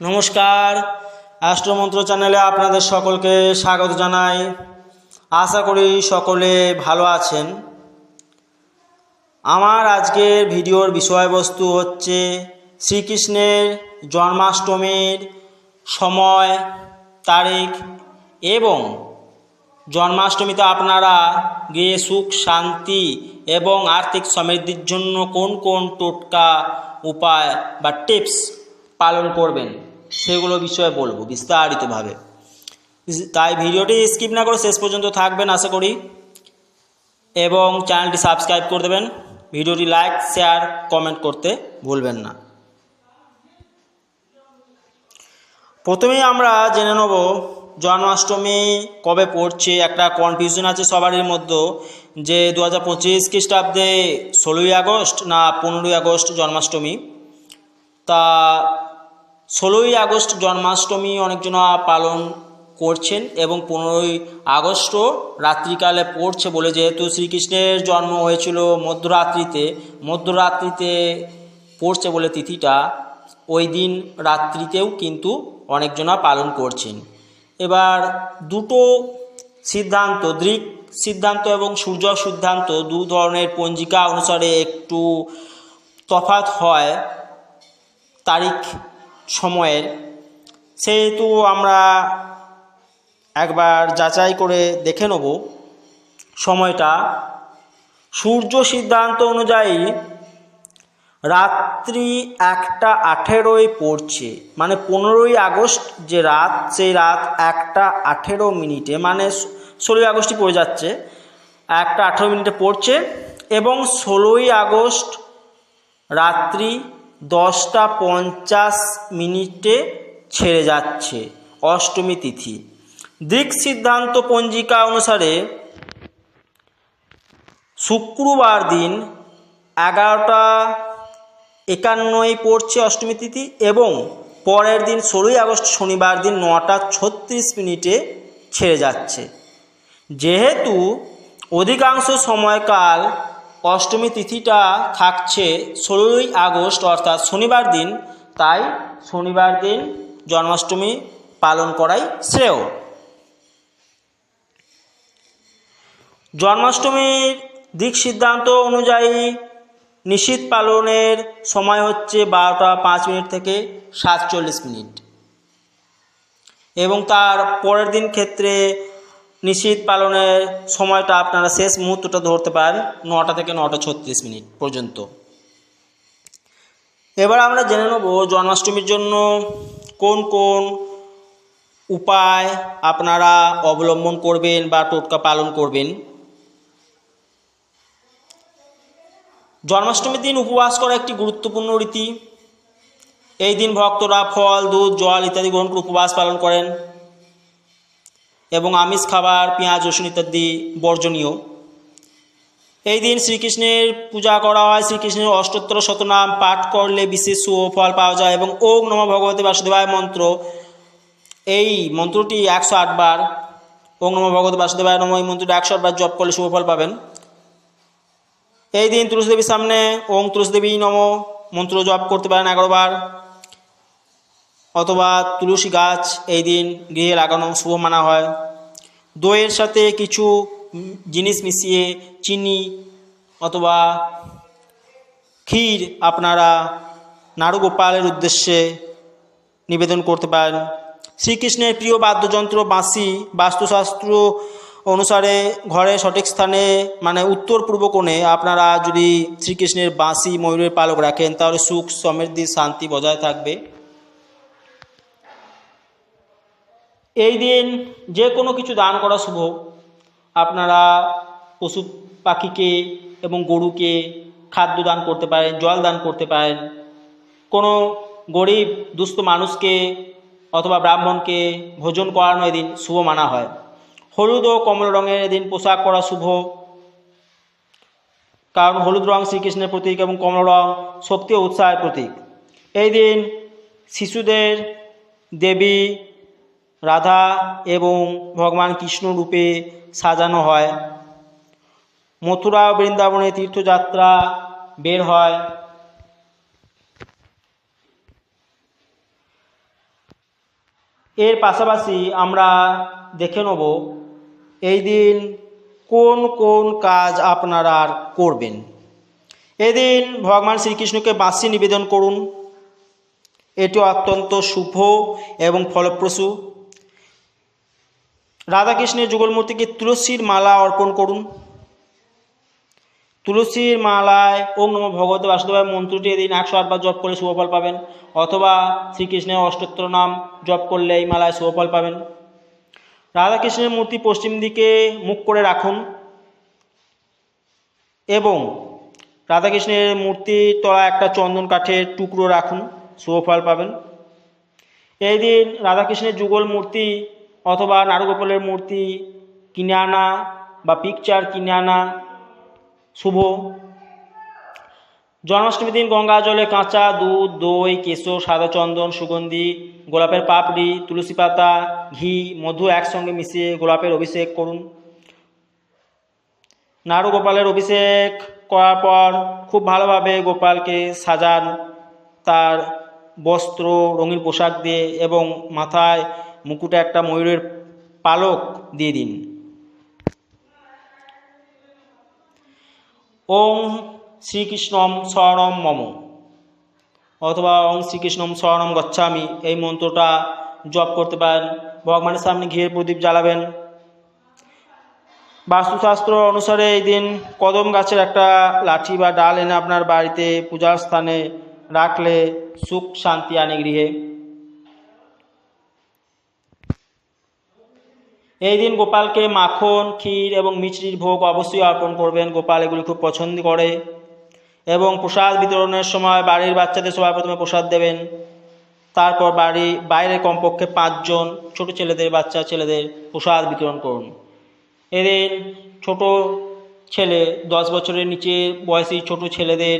নমস্কার। অ্যাস্ট্রোমন্ত্র চ্যানেলে আপনাদের সকলকে স্বাগত জানাই। আশা করি সকলে ভালো আছেন। আমার আজকের ভিডিওর বিষয়বস্তু হচ্ছে শ্রীকৃষ্ণের জন্মাষ্টমীর সময়, তারিখ এবং জন্মাষ্টমীতে আপনারা গিয়ে সুখ, শান্তি এবং আর্থিক সমৃদ্ধির জন্য কোন কোন টোটকা, উপায় বা টিপস পালন করবেন, সেগুলো বিষয়ে বলব বিস্তারিতভাবে। তাই ভিডিওটি স্কিপ না করে শেষ পর্যন্ত থাকবেন, আশা করি। এবং চ্যানেলটি সাবস্ক্রাইব করে দেবেন। ভিডিওটি লাইক, শেয়ার, কমেন্ট করতে ভুলবেন না। প্রথমেই আমরা জেনে নেব, জন্মাষ্টমী কবে পড়ছে, একটা কনফিউশন আছে সবারই মধ্যে, যে দু হাজার পঁচিশ খ্রিস্টাব্দে ষোলোই আগস্ট না পনেরোই আগস্ট জন্মাষ্টমী। তা ষোলোই আগস্ট জন্মাষ্টমী অনেকজনা পালন করছেন এবং পনেরোই আগস্টও রাত্রিকালে পড়ছে বলে যেহেতু শ্রীকৃষ্ণের জন্ম হয়েছিল মধ্যরাত্রিতে মধ্যরাত্রিতে পড়ছে বলে তিথিটা ওই দিন রাত্রিতেও কিন্তু অনেকজনা পালন করছেন। এবার দুটো সিদ্ধান্ত, দৃক সিদ্ধান্ত এবং সূর্য সিদ্ধান্ত দু ধরনের পঞ্জিকা অনুসারে একটু তফাত হয়। তারিখ সময়ের সেহেতু আমরা একবার যাচাই করে দেখে নেব সময়টা। সূর্য সিদ্ধান্ত অনুযায়ী রাত্রি একটা আঠেরোয় পড়ছে মানে পনেরোই আগস্ট যে রাত, সেই রাত একটা আঠেরো মিনিটে মানে ষোলোই আগস্টই পড়ে যাচ্ছে, একটা আঠেরো মিনিটে পড়ছে এবং ষোলোই আগস্ট রাত্রি দশটা পঞ্চাশ মিনিটে ছেড়ে যাচ্ছে। অষ্টমী তিথি। দিক সিদ্ধান্ত পঞ্জিকা অনুসারে শুক্রবার দিন এগারোটা একান্নয় পড়ছে অষ্টমী তিথি এবং পরের দিন ষোলোই আগস্ট শনিবার দিন নটা ছত্রিশ মিনিটে ছেড়ে যাচ্ছে। যেহেতু অধিকাংশ সময়কাল অষ্টমী তিথিটা থাকছে ষোলোই আগস্ট, অর্থাৎ শনিবার দিন। তাই শনিবার দিন জন্মাষ্টমী পালন করাই শ্রেয়। জন্মাষ্টমীর দিক সিদ্ধান্ত অনুযায়ী নিশীত পালনের সময় হচ্ছে বারোটা পাঁচ মিনিট থেকে সাতচল্লিশ মিনিট। এবং তার পরের দিন ক্ষেত্রে নিশীত পালনের সময়টা আপনারা শেষ মুহূর্তটা ধরতে পারেন নটা থেকে নটা ছত্রিশ মিনিট পর্যন্ত। এবার আমরা জেনে নেব জন্মাষ্টমীর জন্য কোন কোন উপায় আপনারা অবলম্বন করবেন বা টোটকা পালন করবেন। জন্মাষ্টমীর দিন উপবাস করা একটি গুরুত্বপূর্ণ রীতি। এই দিন ভক্তরা ফল, দুধ, জল ইত্যাদি গ্রহণ করে উপবাস পালন করেন। এবং আমিষ খাবার, পেঁয়াজ, রসুন ইত্যাদি বর্জনীয়। এই দিন শ্রীকৃষ্ণের পূজা করা হয়। শ্রীকৃষ্ণের অষ্টোত্তর শতনাম পাঠ করলে বিশেষ ফল পাওয়া যায় এবং ওম নম ভগবতী বাসুদেবায় মন্ত্র। এই মন্ত্রটি একশো আটবার ওম নম ভগবতী বাসুদেবায় নম, এই মন্ত্রটি একশো আটবার জপ করলে শুভফল পাবেন। এই দিন তুলসী দেবীর সামনে ওম তুলসী দেবী নম মন্ত্র জপ করতে পারেন এগারোবার অথবা তুলসী গাছ এই দিন গৃহে লাগানো শুভ মানা হয়। দইয়ের সাথে কিছু জিনিস মিশিয়ে চিনি অথবা ক্ষীর আপনারা নাড়ু গোপালের উদ্দেশ্যে নিবেদন করতে পারেন। শ্রীকৃষ্ণের প্রিয় বাদ্যযন্ত্র বাঁশি বাস্তুশাস্ত্র অনুসারে ঘরে সঠিক স্থানে মানে উত্তর পূর্ব কোণে আপনারা যদি শ্রীকৃষ্ণের বাঁশি ময়ূরের পালক রাখেন তাহলে সুখ, সমৃদ্ধি, শান্তি বজায় থাকবে। এই দিন যে কোনো কিছু দান করা শুভ। আপনারা পশু পাখিকে এবং গরুকে খাদ্য দান করতে পারেন, জল দান করতে পারেন। কোনো গরিব, দুস্থ মানুষকে অথবা ব্রাহ্মণকে ভোজন করানো এদিন শুভ মানা হয়। হলুদ ও কমল রঙের এদিন পোশাক পরা শুভ। কারণ হলুদ রং শ্রীকৃষ্ণের প্রতীক এবং কমল রং শক্তি ও উৎসাহের প্রতীক। এই দিন শিশুদের দেবী রাধা এবং ভগবান কৃষ্ণ রূপে সাজানো হয়। মথুরা বৃন্দাবনে তীর্থযাত্রা বের হয়। এর পাশাপাশি আমরা দেখে নেব এই দিন কোন কোন কাজ আপনারা করবেন। এদিন ভগবান শ্রীকৃষ্ণকে বাঁশি নিবেদন করুন। এটি অত্যন্ত শুভ এবং ফলপ্রসূ। রাধাকৃষ্ণের যুগলমূর্তিকে তুলসীর মালা অর্পণ করুন। তুলসীর মালায় ওম নম ভগবত বাসুদেবায় মন্ত্রটি এদিন একশো আটবার জপ করে শুভফল পাবেন, অথবা শ্রীকৃষ্ণের অষ্টোত্তর নাম জপ করলে এই মালায় শুভফল পাবেন। রাধাকৃষ্ণের মূর্তি পশ্চিম দিকে মুখ করে রাখুন এবং রাধাকৃষ্ণের মূর্তির তলায় একটা চন্দন কাঠের টুকরো রাখুন, শুভফল পাবেন। এই দিন রাধাকৃষ্ণের যুগল মূর্তি অথবা নারুগোপালের মূর্তি কিনে আনা বা পিকচার কিনে আনা, শুভ। জন্মাষ্টমীর দিন গঙ্গা জলে কাঁচা দুধ, দই, কেশর, সাদা চন্দন, সুগন্ধি, গোলাপের পাপড়ি, তুলসী পাতা, ঘি, মধু একসঙ্গে মিশিয়ে গোলাপের অভিষেক করুন। নাড়ু গোপালের অভিষেক করার পর খুব ভালোভাবে গোপালকে সাজান তার বস্ত্র, রঙিন পোশাক দিয়ে এবং মাথায় মুকুটে একটা ময়ূরের পালক দিয়ে দিন। ওং শ্রীকৃষ্ণম শরণম মম। অথবা ওং শ্রীকৃষ্ণম শরণম গচ্ছামি। এই মন্ত্রটা জপ করতে পারেন। ভগবানের সামনে ঘিয়ে প্রদীপ জ্বালাবেন। বাস্তুশাস্ত্র অনুসারে এই দিন কদম গাছের একটা লাঠি বা ডাল এনে আপনার বাড়িতে পূজার স্থানে রাখলে সুখ, শান্তি আনে গৃহে। এই দিন গোপালকে মাখন, ক্ষীর এবং মিছরির ভোগ অবশ্যই অর্পণ করবেন। গোপাল এগুলি খুব পছন্দ করে এবং প্রসাদ বিতরণের সময় বাড়ির বাচ্চাদের সবার প্রথমে প্রসাদ দেবেন। তারপর বাড়ি বাইরে কমপক্ষে পাঁচজন ছোট ছেলেদের, বাচ্চা ছেলেদের প্রসাদ বিতরণ করুন। এদিন ছোট ছেলে দশ বছরের নিচে বয়সী ছোট ছেলেদের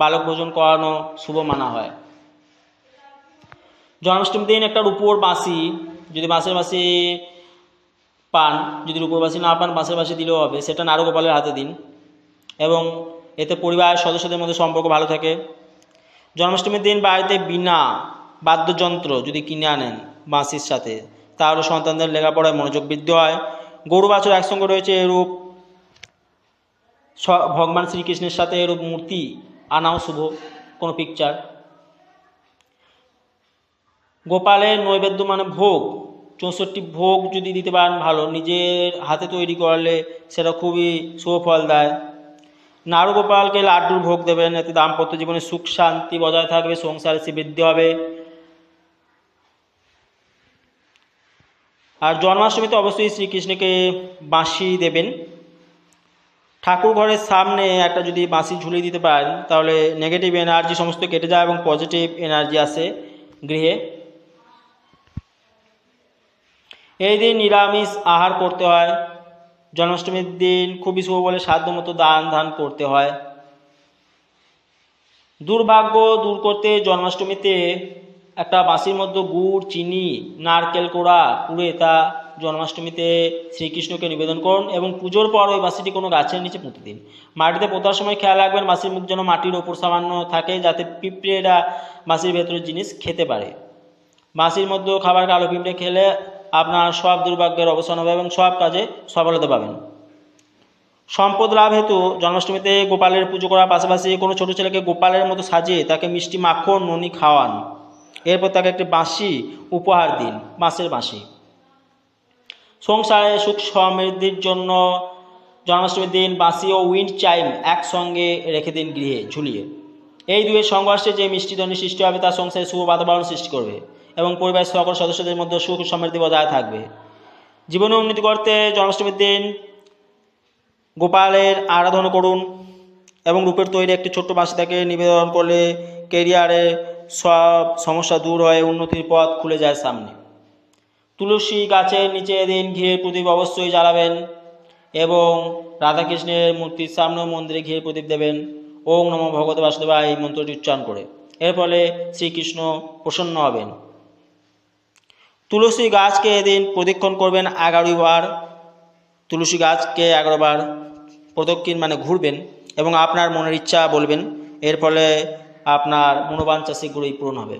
বালক ভোজন করানো শুভ মানা হয়। জন্মাষ্টমীর দিন একটা রূপোর বাঁশি, যদি বাঁশের বাঁশি পান, যদি রূপবাসী না পান, বাঁশের বাঁশি দিলেও হবে। সেটা নারগোপালের হাতে দিন। এবং এতে পরিবারের সদস্যদের মধ্যে সম্পর্ক ভালো থাকে। জন্মাষ্টমীর দিন বাড়িতে বিনা বাদ্যযন্ত্র যদি কিনে আনেন বাঁশির সাথে, তাহলে সন্তানদের লেখাপড়ায় মনোযোগ বৃদ্ধি হয়। গরু, বাছর একসঙ্গে রয়েছে এরূপ ভগবান শ্রীকৃষ্ণের সাথে এরূপ মূর্তি আনাও শুভ, কোনো পিকচার গোপালের নৈবেদ্য মানে ভোগ চৌষট্টি ভোগ যদি দিতে পারেন ভালো, নিজের হাতে তৈরি করলে সেটা খুবই শুভ ফল দেয়। নাড়ু গোপালকে লাড্ডুর ভোগ দেবেন, এতে দাম্পত্য জীবনে সুখ, শান্তি বজায় থাকবে, সংসারে সে বৃদ্ধি হবে। আর জন্মাষ্টমীতে অবশ্যই শ্রীকৃষ্ণকে বাঁশি দেবেন। ঠাকুর ঘরের সামনে একটা যদি বাঁশি ঝুলিয়ে দিতে পারেন, তাহলে নেগেটিভ এনার্জি সমস্ত কেটে যায় এবং পজিটিভ এনার্জি আসে গৃহে। এই দিন নিরামিষ আহার করতে হয়। জন্মাষ্টমীর দিন খুবই শুভ বলে সাধ্য মতো দান ধান করতে হয়। দুর্ভাগ্য দূর করতে জন্মাষ্টমীতে একটা বাঁশির মধ্যে গুড়, চিনি, নারকেল কোড়া পুড়ে তা জন্মাষ্টমীতে শ্রীকৃষ্ণকে নিবেদন করুন এবং পুজোর পর ওই বাঁশিটি কোনো গাছের নিচে পুঁতে দিন। মাটিতে পোতার সময় খেয়াল রাখবেন, বাঁশির মুখ যেন মাটির ওপর সামান্য থাকে যাতে পিঁপড়েরা বাঁশির ভেতরের জিনিস খেতে পারে। বাঁশির মধ্যে খাবার কালো পিঁপড়ে খেলে আপনার সব দুর্ভাগ্যের অবসান হবে এবং সব কাজে সফলতা পাবেন। সম্পদ লাভ হেতু জন্মাষ্টমীতে গোপালের পুজো করার পাশাপাশি কোনো ছোট ছেলেকে গোপালের মতো সাজিয়ে তাকে মিষ্টি মাখন, ননি খাওয়ান। এরপর তাকে একটি বাঁশি উপহার দিন, বাঁশের বাঁশি। সংসারে সুখ সমৃদ্ধির জন্য জন্মাষ্টমীর দিন বাঁশি ও উইন্ড চাইম একসঙ্গে রেখে দিন গৃহে ঝুলিয়ে। এই দুয়ের সংঘর্ষে যে মিষ্টি মিষ্টিধ্বনি সৃষ্টি হবে তা সংসারে শুভ বাতাবরণ সৃষ্টি করবে। এবং পরিবারের সকল সদস্যদের মধ্যে সুখ সমৃদ্ধি বজায় থাকবে। জীবনে উন্নতি করতে জন্মাষ্টমীর দিন গোপালের আরাধনা করুন এবং রূপের তৈরি একটি ছোট্ট বাঁশি তাকে নিবেদন করলে কেরিয়ারে সব সমস্যা দূর হয়ে উন্নতির পথ খুলে যায় সামনে। তুলসী গাছের নিচে দিন ঘিয়ের প্রদীপ অবশ্যই জ্বালাবেন এবং রাধাকৃষ্ণের মূর্তির সামনে মন্দিরে ঘিয়ের প্রদীপ দেবেন। ওং নম ভগবত বাসুদেবা এই মন্ত্রটি উচ্চারণ করে। এর ফলে শ্রীকৃষ্ণ প্রসন্ন হবেন। তুলসী গাছকে এদিন প্রদক্ষিণ করবেন এগারো বার। তুলসী গাছকে এগারো বার প্রদক্ষিণ মানে ঘুরবেন এবং আপনার মনের ইচ্ছা বলবেন, এর ফলে আপনার মনোবাঞ্ছা শীঘ্রই পূরণ হবে।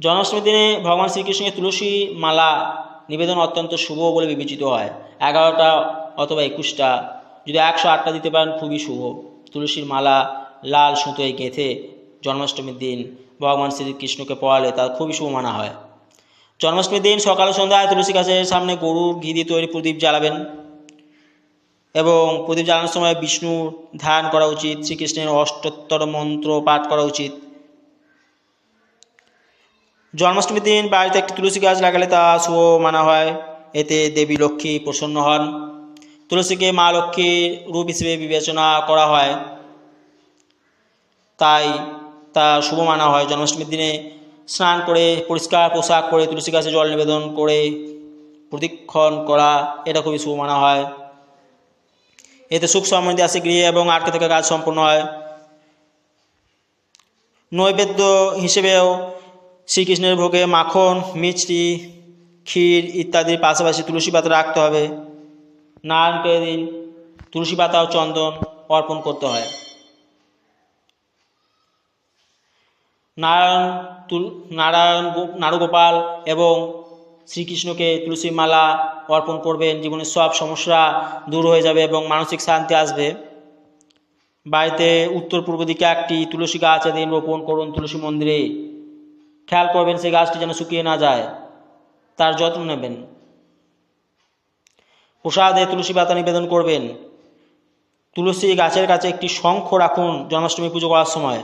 জন্মাষ্টমীর দিনে ভগবান শ্রীকৃষ্ণকে তুলসী মালা নিবেদন অত্যন্ত শুভ বলে বিবেচিত হয়। এগারোটা অথবা একুশটা, যদি একশো আটটা দিতে পারেন খুবই শুভ। তুলসীর মালা লাল সুতোয় গেঁথে জন্মাষ্টমীর দিন ভগবান শ্রীকৃষ্ণকে পড়ালে তার খুবই শুভ মানা হয়। জন্মাষ্টমীর দিন সকাল সন্ধ্যায় তুলসী গাছের সামনে গরুর ঘি দিয়ে তৈরি প্রদীপ জ্বালাবেন। এবং প্রদীপ জ্বালানোর সময় বিষ্ণুর ধ্যান করা উচিত, শ্রীকৃষ্ণের অষ্টোত্তর মন্ত্র পাঠ করা উচিত। জন্মাষ্টমীর দিন বাড়িতে একটি তুলসী গাছ লাগালে তা শুভ মানা হয়, এতে দেবী লক্ষ্মী প্রসন্ন হন। তুলসীকে মা লক্ষ্মীর রূপ হিসেবে বিবেচনা করা হয়, তাই তা শুভ মানা হয়। জন্মাষ্টমীর দিনে স্নান করে, পরিষ্কার পোশাক পরে, তুলসী গাছে জল নিবেদন করে প্রতিক্ষণ করা, এটা খুবই শুভ মানা হয়। এতে সুখ সমৃদ্ধি আসে গৃহে এবং আটকে থাকা কাজ সম্পূর্ণ হয়। নৈবেদ্য হিসেবেও শ্রীকৃষ্ণের ভোগে মাখন, মিষ্টি, ক্ষীর ইত্যাদির পাশাপাশি তুলসী পাতা রাখতে হবে। নারায়ণকে দিন তুলসী পাতা ও চন্দন অর্পণ করতে হয়। নারায়ণ তুল, নারায়ণ নারুগোপাল এবং শ্রীকৃষ্ণকে তুলসী মালা অর্পণ করবেন। জীবনের সব সমস্যা দূর হয়ে যাবে এবং মানসিক শান্তি আসবে। বাড়িতে উত্তর পূর্ব দিকে একটি তুলসী গাছ এদিন রোপণ করুন তুলসী মন্দিরে। খেয়াল করবেন সেই গাছটি যেন শুকিয়ে না যায়। তার যত্ন নেবেন। প্রসাদে তুলসী পাতা নিবেদন করবেন। তুলসী গাছের কাছে একটি শঙ্খ রাখুন জন্মাষ্টমী পুজো করার সময়।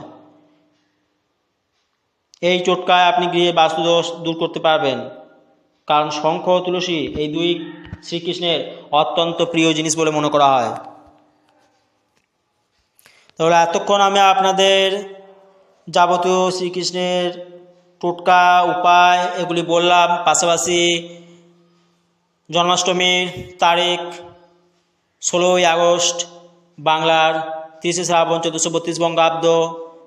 এই চোটকায় আপনি গৃহে বাস্তুদোষ দূর করতে পারবেন। কারণ শঙ্খ ও তুলসী এই দুই শ্রীকৃষ্ণের অত্যন্ত প্রিয় জিনিস বলে মনে করা হয়। তাহলে এতক্ষণ আমি আপনাদের যাবতীয় শ্রীকৃষ্ণের টোটকা, উপায় এগুলি বললাম। পাশাপাশি জন্মাষ্টমীর তারিখ ষোলোই আগস্ট, বাংলার তিরিশে শ্রাবণ চোদ্দোশো বত্রিশ বঙ্গাব্দ,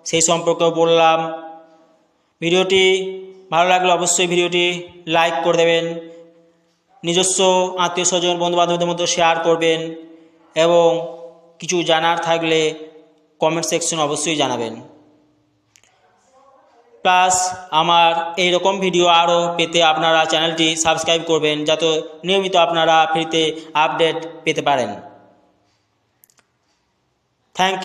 সেই সম্পর্কেও বললাম। ভিডিওটি ভালো লাগলে অবশ্যই ভিডিওটি লাইক করে দেবেন। নিজস্ব আত্মীয় স্বজন বন্ধু বান্ধবদের মধ্যে শেয়ার করবেন এবং কিছু জানার থাকলে কমেন্ট সেকশন অবশ্যই জানাবেন। প্লাস আমার এই রকম ভিডিও আরও পেতে আপনারা চ্যানেলটি সাবস্ক্রাইব করবেন, যাতে নিয়মিত আপনারা ফ্রিতে আপডেট পেতে পারেন। থ্যাংক